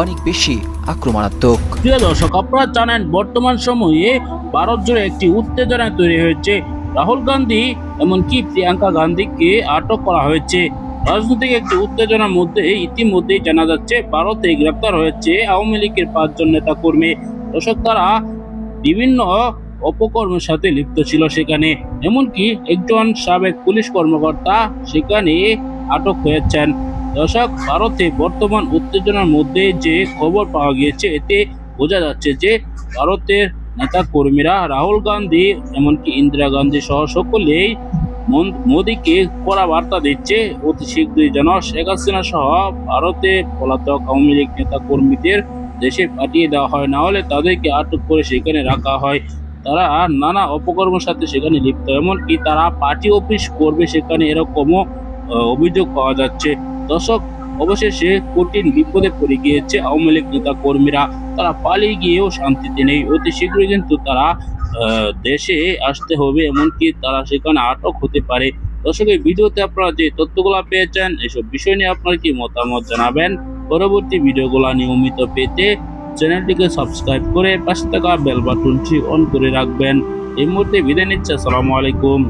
অনেক বেশি আক্রমণাত্মক। প্রিয় দর্শক, আপনারা জানেন বর্তমান সময়ে ভারত জুড়ে একটি উত্তেজনা তৈরি হয়েছে। রাহুল গান্ধী এমনকি প্রিয়াঙ্কা গান্ধীকে আটক করা হয়েছে। রাজনৈতিক একটি উত্তেজনার মধ্যে ইতিমধ্যেই জানা যাচ্ছে, ভারতে গ্রেপ্তার হয়েছে আওয়ামী লীগের পাঁচজন নেতা কর্মী দর্শক, তারা বিভিন্ন অপকর্মের সাথে লিপ্ত ছিল সেখানে। এমনকি একজন সাবেক পুলিশ কর্মকর্তা সেখানে আটক হয়েছেন। দর্শক, ভারতে বর্তমান উত্তেজনার মধ্যে যে খবর পাওয়া গিয়েছে, এতে বোঝা যাচ্ছে যে ভারতের নেতা কর্মীরা রাহুল গান্ধী এমনকি ইন্দিরা গান্ধী সহ সকলেই মোদীকে কড়া বার্তা দিচ্ছে। অতি শীঘ্রই যেন শেখ হাসিনা সহ ভারতে পলাতক আওয়ামী লীগ নেতা কর্মীদের দেশে পাঠিয়ে দেওয়া হয়, না হলে তাদেরকে আটক করে সেখানে রাখা হয়। তারা নানা অপকর্মের সাথে সেখানে লিপ্ত, এমনকি তারা পার্টি অফিস করবে সেখানে এরকমও অভিযোগ পাওয়া যাচ্ছে। দর্শক, অবশেষে কঠিন বিপদে পড়ে গিয়েছে আওয়ামী লীগ নেতা কর্মীরা তারা পালিয়ে গিয়েও শান্তিতে নেই। অতি শীঘ্রই কিন্তু তারা দেশে আসতে হবে, এমনকি তারা সেখানে আটক হতে পারে। দর্শক, এই ভিডিওতে আপনারা যে তথ্যগুলো পেয়েছেন, এসব বিষয় নিয়ে আপনার কি মতামত জানাবেন? পরবর্তী ভিডিওগুলো নিয়মিত পেতে চ্যানেলটিকে সাবস্ক্রাইব করে পাশে থাকা বেল বাটনটি অন করে রাখবেন। এই মুহূর্তে বিদায় নিচ্ছে। আসসালামু আলাইকুম।